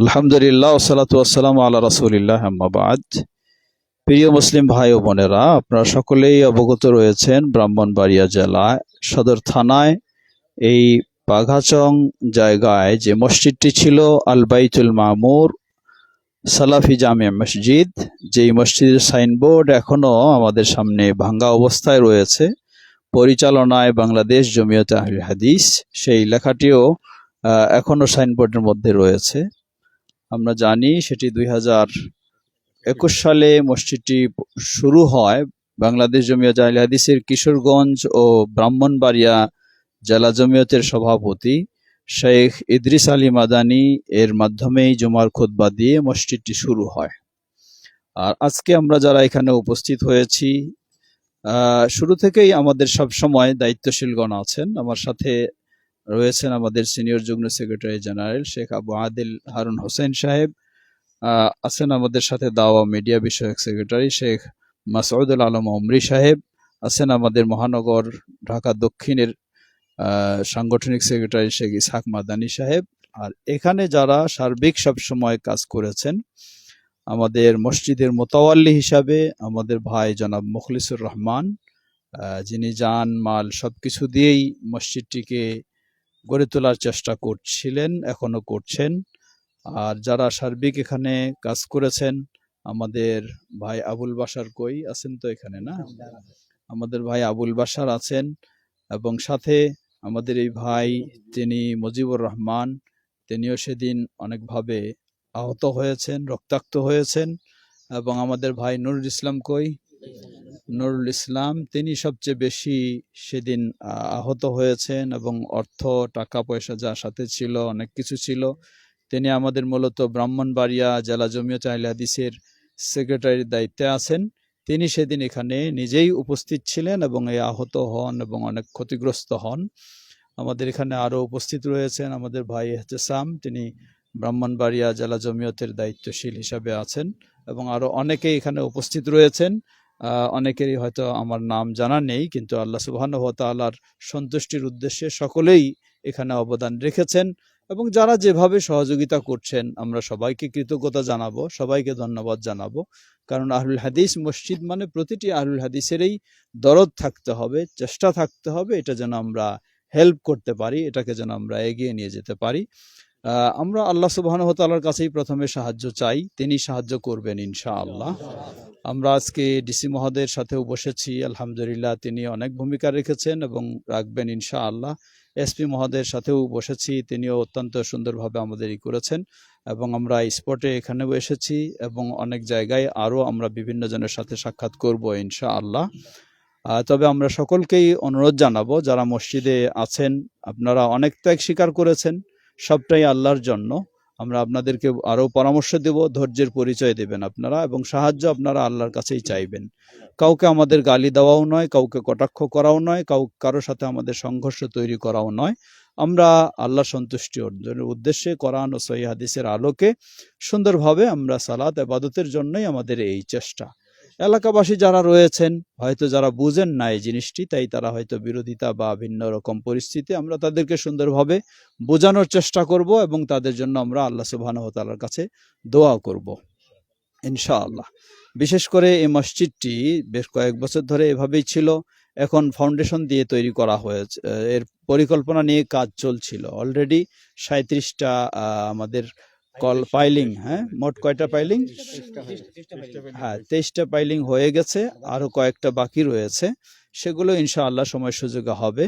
আলহামদুলিল্লাহ ওসালাতু আসসালাম আল্লাহ রাসুলিল্লাহ আম্মাবাদ প্রিয় মুসলিম ভাই ও বোনেরা, আপনারা সকলেই অবগত রয়েছেন ব্রাহ্মণবাড়িয়া জেলায় সদর থানায় এই বাঘাচং জায়গায় যে মসজিদটি ছিল, আল বাইতুল মামুর সালাফি জামিয়া মসজিদ, যেই মসজিদের সাইনবোর্ড এখনও আমাদের সামনে ভাঙ্গা অবস্থায় রয়েছে। পরিচালনায় বাংলাদেশ জমিয়ত আহলে হাদিস, সেই লেখাটিও এখনও সাইনবোর্ডের মধ্যে রয়েছে। আমরা জানি সেটি দুই একুশ সালে মসজিদটি শুরু হয় বাংলাদেশ জমিয়ত আহলে হাদিসের কিশোরগঞ্জ ও ব্রাহ্মণবাড়িয়া জেলা জমিয়তের সভাপতি শেখ ইদ্রিস আলী মাদানি এর মাধ্যমেই জুমার খুতবা দিয়ে মসজিদটি শুরু হয়। আর আজকে আমরা যারা এখানে উপস্থিত হয়েছি শুরু থেকেই আমাদের সব সময় দায়িত্বশীলগণ আছেন। আমার সাথে রয়েছেন আমাদের সিনিয়র যুগ্ম সেক্রেটারি জেনারেল শেখ আবু আদিল হারুন হোসেন সাহেব আছেন আমাদের সাথে দাওয়া মিডিয়া বিষয়ক সেক্রেটারি শেখ মাসউদুল আলম অমরি সাহেব, আছেন আমাদের মহানগর ঢাকা দক্ষিণের সাংগঠনিক সেক্রেটারি শেখ ইসহাক মাদানী সাহেব। আর এখানে যারা সার্বিক সবসময় কাজ করেছেন, আমাদের মসজিদের মোতাওয়াল্লি হিসাবে আমাদের ভাই জনাব মুখলিসুর রহমান যিনি যান মাল সব কিছু দিয়েই মসজিদটিকে গড়ে তোলার চেষ্টা করছিলেন, এখনও করছেন। আর যারা সার্বিক এখানে কাজ করেছেন, আমাদের ভাই আবুল বাসার কই আছেন তো এখানে না? আমাদের ভাই আবুল বাসার আছেন এবং সাথে আমাদের এই ভাই তিনি মুজিবুর রহমান, তিনিও সেদিন অনেকভাবে আহত হয়েছেন, রক্তাক্ত হয়েছেন। এবং আমাদের ভাই নুরুল ইসলাম কই নুরুল ইসলাম, তিনি সবচেয়ে বেশি সেদিন আহত হয়েছেন এবং অর্থ, টাকা, পয়সা যা সাথে ছিল, অনেক কিছু ছিল। তিনি আমাদের মূলত ব্রাহ্মণবাড়িয়া জেলা জমিয়ত আহলে হাদিসের সেক্রেটারির দায়িত্বে আছেন। তিনি সেদিন এখানে নিজেই উপস্থিত ছিলেন এবং এই আহত হন এবং অনেক ক্ষতিগ্রস্ত হন। আমাদের এখানে আরও উপস্থিত রয়েছেন আমাদের ভাই এহতেসাম, তিনি ব্রাহ্মণবাড়িয়া জেলা জমিয়তের দায়িত্বশীল হিসাবে আছেন এবং আরও অনেকেই এখানে উপস্থিত রয়েছেন। অনেকেরই হয়তো আমার নাম জানা নেই, কিন্তু আল্লাহ তাআলার সন্তুষ্টির উদ্দেশ্যে সকলেই এখানে অবদান রেখেছেন এবং যারা যেভাবে সহযোগিতা করছেন, আমরা সবাইকে কৃতজ্ঞতা জানাব, সবাইকে ধন্যবাদ জানাব। কারণ আহলুল হাদিস মসজিদ মানে প্রতিটি আহলুল হাদিসেরই দরদ থাকতে হবে, চেষ্টা থাকতে হবে, এটা যেন আমরা হেল্প করতে পারি, এটাকে যেন আমরা এগিয়ে নিয়ে যেতে পারি। আমরা আল্লাহ সুবহানাহু ওয়া তাআলার কাছেই প্রথমে সাহায্য চাই তিনি সাহায্য করবেন ইনশাআল্লাহ। আমরা আজকে ডিসি মহোদয়ের সাথেও বসেছি আলহামদুলিল্লাহ তিনি অনেক ভূমিকা রেখেছেন এবং রাখবেন ইনশাআল্লাহ। এসপি মহোদয়ের সাথেও বসেছি তিনিও অত্যন্ত সুন্দরভাবে আমাদের ই করেছেন এবং আমরা স্পটে এখানেও এসেছি এবং অনেক জায়গায় আরও আমরা বিভিন্ন জনের সাথে সাক্ষাৎ করব ইনশাআল্লাহ। আহ, তবে আমরা সকলকেই অনুরোধ জানাব যারা মসজিদে আছেন আপনারা অনেক ত্যাগ স্বীকার করেছেন সবটাই আল্লাহর জন্য। আমরা আপনাদেরকে আরও পরামর্শ দেব, ধৈর্যের পরিচয় দেবেন আপনারা এবং সাহায্য আপনারা আল্লাহর কাছেই চাইবেন। কাউকে আমাদের গালি দেওয়াও নয়, কাউকে কটাক্ষ করাও নয়, কাউ কারোর সাথে আমাদের সংঘর্ষ তৈরি করাও নয়। আমরা আল্লাহ সন্তুষ্টি অর্জনের উদ্দেশ্যে কোরআন ও সহি হাদিসের আলোকে সুন্দরভাবে আমরা সালাত আবাদতের জন্যই আমাদের এই চেষ্টা। এলাকাবাসী যারা রয়েছেন, হয়তো যারা বুঝেন না এই জিনিসটি, তাই তারা হয়তো বিরোধিতা বা ভিন্ন রকম পরিস্থিতি আমরা তাদেরকে সুন্দরভাবে বোঝানোর চেষ্টা করব এবং তাদের জন্য আমরা আল্লাহ সুবহানাহু ওয়া কাছে দোয়া করব, ইনশাআল্লাহ। বিশেষ করে এই মসজিদটি বেশ কয়েক বছর ধরে এভাবেই ছিল, এখন ফাউন্ডেশন দিয়ে তৈরি করা হয়েছে, এর পরিকল্পনা নিয়ে কাজ চলছিল। অলরেডি সাঁত্রিশটা আমাদের কল পাইলিং হ্যাঁ? মোট কয়টা পাইলিং? হ্যাঁ তেইশটা পাইলিং হয়ে গেছে আরও কয়েকটা বাকি রয়েছে। সেগুলো ইনশাআল্লাহ সময় সুযোগে হবে।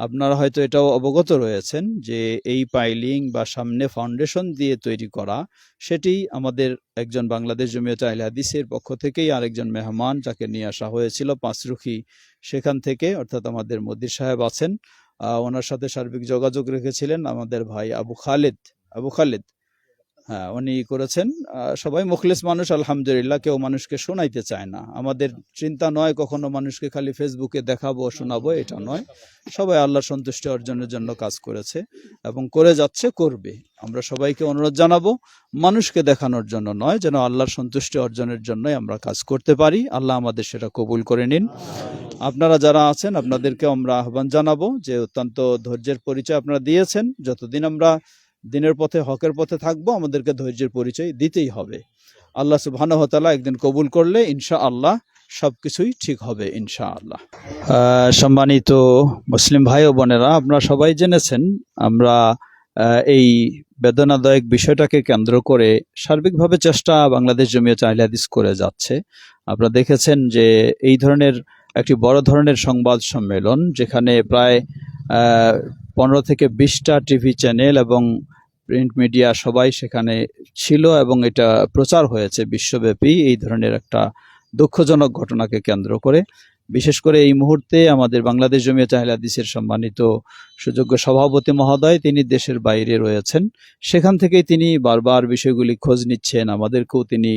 আপনারা হয়তো এটাও অবগত রয়েছেন যে এই পাইলিং বা সামনে ফাউন্ডেশন দিয়ে তৈরি করা সেটি আমাদের একজন বাংলাদেশ জমিয়ত আহলে হাদিসের পক্ষ থেকেই আরেকজন মেহমান যাকে নিয়ে আসা হয়েছিল পাঁচরুখি। সেখান থেকে অর্থাৎ আমাদের মদির সাহেব আছেন ওনার সাথে সার্বিক যোগাযোগ রেখেছিলেন আমাদের ভাই আবু খালেদ। আবু খালিদ হ্যাঁ উনি করেছেন সবাই মুখলিস মানুষ, আলহামদুলিল্লাহ, কেউ মানুষকে শোনাইতে চায় না। আমাদের চিন্তা নয় কখনো মানুষকে খালি ফেসবুকে দেখাবো, শোনাবো, এটা নয়। সবাই আল্লাহর সন্তুষ্টি অর্জনের জন্য কাজ করেছে এবং করে যাচ্ছে, করবে। আমরা সবাইকে অনুরোধ জানাব, মানুষকে দেখানোর জন্য নয়, যেন আল্লাহর সন্তুষ্টি অর্জনের জন্যই আমরা কাজ করতে পারি। আল্লাহ আমাদের সেটা কবুল করে নিন। আপনারা যারা আছেন আপনাদেরকে আমরা আহ্বান জানাব যে অত্যন্ত ধৈর্যের পরিচয় আপনারা দিয়েছেন। যতদিন আমরা দিনের পথে, হকের পথে থাকব, আমাদেরকে ধৈর্যের পরিচয় দিতেই হবে। আল্লাহ সুবহানাহু ওয়া তাআলা একদিন কবুল করলে ইনশা আল্লাহ সবকিছুই ঠিক হবে ইনশা আল্লাহ সম্মানিত মুসলিম ভাই ও বোনেরা, আপনারা সবাই জেনেছেন, আমরা এই বেদনাদায়ক বিষয়টাকে কেন্দ্র করে সার্বিকভাবে চেষ্টা বাংলাদেশ জমিয়ত আহলে করে যাচ্ছে। আপনারা দেখেছেন যে এই ধরনের একটি বড় ধরনের সংবাদ সম্মেলন, যেখানে প্রায় পনেরো থেকে বিশটা টিভি চ্যানেল এবং প্রিন্ট মিডিয়া সবাই সেখানে ছিল এবং এটা প্রচার হয়েছে বিশ্বব্যাপী এই ধরনের একটা দুঃখজনক ঘটনাকে কেন্দ্র করে। বিশেষ করে এই মুহূর্তে আমাদের বাংলাদেশ আহলে হাদিসের সম্মানিত সুযোগ্য সভাপতি মহোদয় তিনি দেশের বাইরে রয়েছেন। সেখান থেকেই তিনি বারবার বিষয়গুলি খোঁজ নিচ্ছেন, আমাদেরকেও তিনি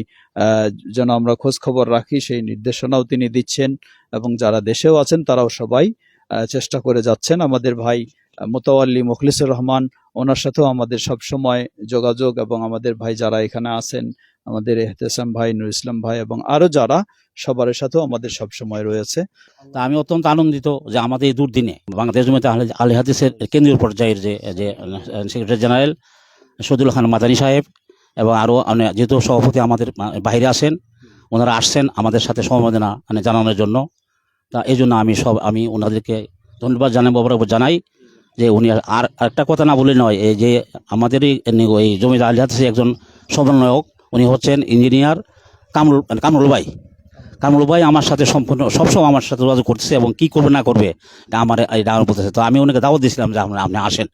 যেন আমরা খোঁজ খবর রাখি সেই নির্দেশনাও তিনি দিচ্ছেন এবং যারা দেশেও আছেন তারাও সবাই চেষ্টা করে যাচ্ছেন। আমাদের ভাই মোতাওয়াল্লি মুখলিসুর রহমান, ওনার সাথেও আমাদের সব সময় যোগাযোগ এবং আমাদের ভাই যারা এখানে আছেন, আমাদের এহতেসাম ভাই, নুর ইসলাম ভাই এবং আরও যারা, সবার সাথেও আমাদের সব সময় রয়েছে। তা আমি অত্যন্ত আনন্দিত যে আমাদের এই দুর্দিনে বাংলাদেশ জমিতে আলে হাদিসের কেন্দ্রীয় পর্যায়ের যে যে, সেক্রেটারি জেনারেল সদুল খান মাদানী সাহেব এবং আরও যেহেতু সভাপতি আমাদের বাইরে আসেন ওনারা আসছেন আমাদের সাথে সমবেদনা মানে জানানোর জন্য। তা এই জন্য আমি সব, আমি ওনাদেরকে ধন্যবাদ বরাবর জানাই। যে উনি আর একটা কথা না বলে নয় এই যে আমাদেরই এই এই আলী হাদিসের একজন সমন্বয়ক উনি হচ্ছেন ইঞ্জিনিয়ার কামরুল কামরুল ভাই। কামরুল ভাই আমার সাথে সম্পূর্ণ সবসময় আমার সাথে যোগাযোগ করতেছে এবং কি করবে না করবে আমার এটা আমার বলতেছে তো আমি ওনাকে দাওয়াত দিয়েছিলাম যে আপনার আপনি আসেন।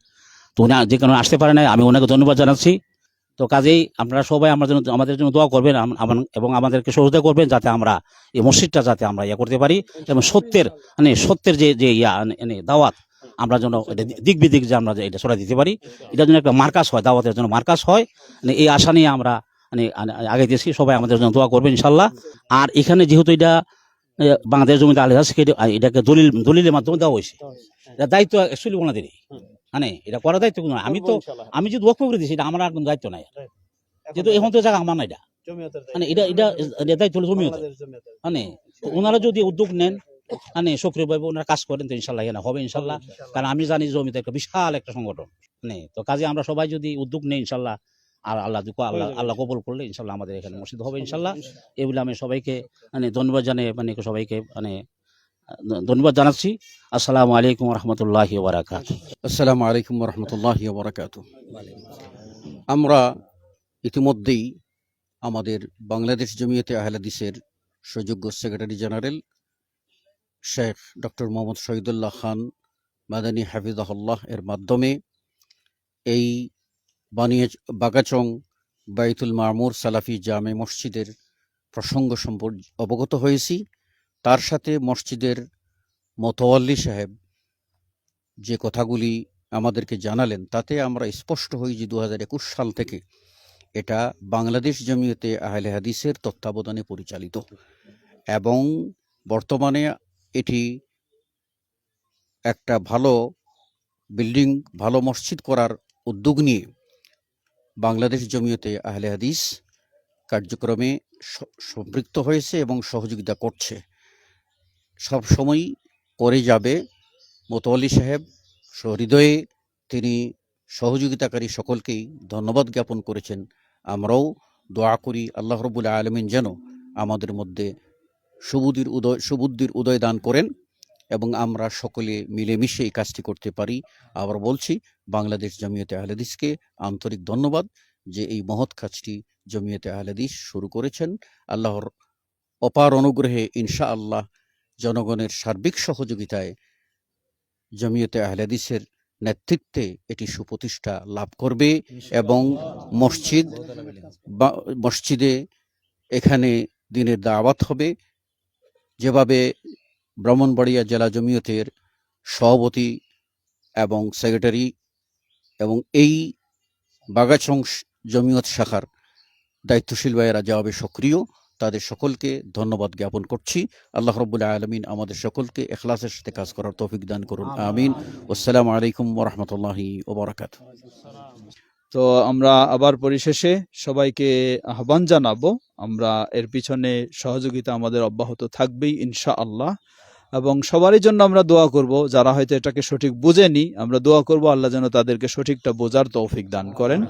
তো উনি যে কোনো আসতে পারে না আমি ওনাকে ধন্যবাদ জানাচ্ছি। তো কাজেই আপনারা সবাই আমার জন্য আমাদের জন্য দোয়া করবেন এবং আমাদেরকে সহযোগিতা করবেন যাতে আমরা এই মসজিদটা যাতে আমরা ইয়ে করতে পারি। এবং সত্যের মানে সত্যের যে যে ইয়া মানে দাওয়াত আমরা যেন এটা দিক বিদিক যে আমরা এটা ছড়াই দিতে পারি এটার জন্য একটা মার্কাস হয় দাওয়াতের জন্য মার্কাস হয়। মানে এই আশা নিয়ে আমরা মানে আগে দিয়েছি সবাই আমাদের জন্য দোয়া করবেন ইনশাল্লাহ। আর এখানে যেহেতু এটা বাংলাদেশ জমিতে সেটা এটাকে দলিল দলিলের মাধ্যমে দেওয়া হয়েছে। এটা দায়িত্ব অ্যাকচুয়ালি ওনাদেরই মানে এটা করার দায়িত্ব কোনো আমি তো আমি যদি ওয়াকফ করে দিয়েছি এটা আমার আর কোনো দায়িত্ব নাই। যেহেতু এখন তো জায়গা আমার না এটা। মানে এটা এটা এটা দায়িত্ব হলো জমিয়ত মানে ওনারা যদি উদ্যোগ নেন মানে সক্রিয়ভাবে ওনারা কাজ করেন তো ইনশাল্লাহ এখানে হবে ইনশাল্লাহ। কারণ আমি জানি জমিতে একটা বিশাল একটা সংগঠন মানে তো কাজে আমরা সবাই যদি উদ্যোগ নেই ইনশাল্লাহ আর আল্লাহ দুঃখ আল্লাহ আল্লাহ কবুল করলে ইনশাল্লাহ আমাদের এখানে মসজিদ হবে ইনশাল্লাহ এই বলে আমি সবাইকে মানে ধন্যবাদ জানিয়ে মানে সবাইকে মানে ধন্যবাদ জানাচ্ছি। আসসালামু আলাইকুম রহমতুল্লাহি বারাকাত আসসালামু আলাইকুম রহমতুল্লাহ বরাকাত আমরা ইতিমধ্যেই আমাদের বাংলাদেশ জমিয়তে আহলাদিসের সুযোগ্য secretary general Sheikh doctor Mohammad Shahidullah Khan Madani হাফিজাহুল্লাহ এর মাধ্যমে এই বানিয়ে বাগাচং বাইতুল মামুর সালাফি জামে মসজিদের প্রসঙ্গ সম্পর্কে অবগত হয়েছি। তার সাথে মসজিদের মোতওয়াল্লি সাহেব যে কথাগুলি আমাদেরকে জানালেন, তাতে আমরা স্পষ্ট হই যে দু হাজার একুশ সাল থেকে এটা বাংলাদেশ জমিয়তে আহলে হাদিসের তত্ত্বাবধানে পরিচালিত। এবং বর্তমানে এটি একটা ভালো বিল্ডিং, ভালো মসজিদ করার উদ্যোগ নিয়ে বাংলাদেশ জমিয়তে আহলে হাদিস কার্যক্রমে সম্পৃক্ত হয়েছে এবং সহযোগিতা করছে। সব সময় করে যাবে মোতওয়ালি সাহেব, সহৃদয়ে তিনি সহযোগিতাকারী সকলকেই ধন্যবাদ জ্ঞাপন করেছেন। আমরাও দোয়া করি আল্লাহ রবুল আলমিন যেন আমাদের মধ্যে সুবুদ্ধির উদয় সুবুদ্ধির উদয় দান করেন এবং আমরা সকলে মিলেমিশে এই কাজটি করতে পারি। আবার বলছি, বাংলাদেশ জমিয়তে আহলেদিসকে আন্তরিক ধন্যবাদ যে এই মহৎ কাজটি জমিয়তে আহলেদিস শুরু করেছেন। আল্লাহর অপার অনুগ্রহে ইনশা আল্লাহ জনগণের সার্বিক সহযোগিতায় জমিয়তে আহলেদিসের নেতৃত্বে এটি সুপ্রতিষ্ঠা লাভ করবে এবং মসজিদ মসজিদে এখানে দিনের দাওয়াত হবে। যেভাবে ব্রাহ্মণবাড়িয়া জেলা জমিয়তের সভাপতি এবং সেক্রেটারি এবং এই বাগাচং জমিয়ত শাখার দায়িত্বশীল ভাইয়েরা যেভাবে সক্রিয় তাদের সকলকে ধন্যবাদ জ্ঞাপন করছি। আল্লাহ রব্বুল আলমিন আমাদের সকলকে এখলাসের সাথে কাজ করার তৌফিক দান করুন। আমিন। আসসালামু আলাইকুম ওরহমতুল্লাহি ওবরাকাত তো আমরা আবার পরিশেষে সবাইকে আহ্বান জানাব, আমরা এর পিছনে সহযোগিতা আমাদের অব্যাহত থাকবেই ইনশা আল্লাহ এবং সবারই জন্য আমরা দোয়া করব, যারা হয়তো এটাকে সঠিক বুঝেনি, আমরা দোয়া করব আল্লাহ যেন তাদেরকে সঠিকটা বোঝার তৌফিক দান করেন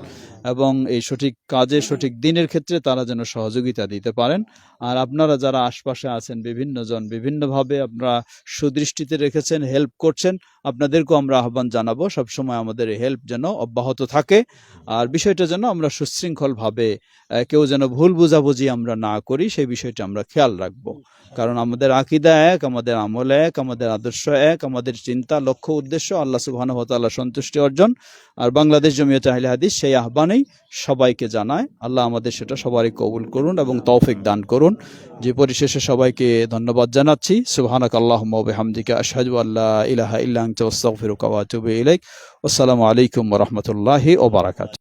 এবং এই সঠিক কাজে, সঠিক দিনের ক্ষেত্রে তারা যেন সহযোগিতা দিতে পারেন। আর আপনারা যারা আশপাশে আছেন বিভিন্ন জন বিভিন্নভাবে আপনারা সুদৃষ্টিতে রেখেছেন, হেল্প করছেন, আপনাদেরকেও আমরা আহ্বান জানাব। সবসময় আমাদের হেল্প যেন অব্যাহত থাকে। আর বিষয়টা যেন আমরা সুশৃঙ্খলভাবে কেউ যেন ভুল বুঝাবুঝি আমরা না করি, সেই বিষয়টা আমরা খেয়াল রাখব। কারণ আমাদের আকিদা এক, আমাদের আমল এক, আমাদের আদর্শ এক, আমাদের চিন্তা, লক্ষ্য, উদ্দেশ্য, আল্লাহ সুবহানাহু ওয়া তাআলা সন্তুষ্টি অর্জন। আর বাংলাদেশ জমিয়ত আহলে হাদিস সেই আহ্বানেই সবাইকে জানায়, আল্লাহ আমাদের সেটা সবারই কবুল করুন এবং তৌফিক দান করুন। যে পরিশেষে সবাইকে ধন্যবাদ জানাচ্ছি। সুবহানাক আল্লাহ ওয়া বিহামদিকা, আশহাদু আল্লা ইলাহা ইল্লা আনতা আস্তাগফিরুকা ওয়া আতুবু ইলাইক। আসসালামু আলাইকুম রাহমাতুল্লাহি ওয়া বারাকাতুহু।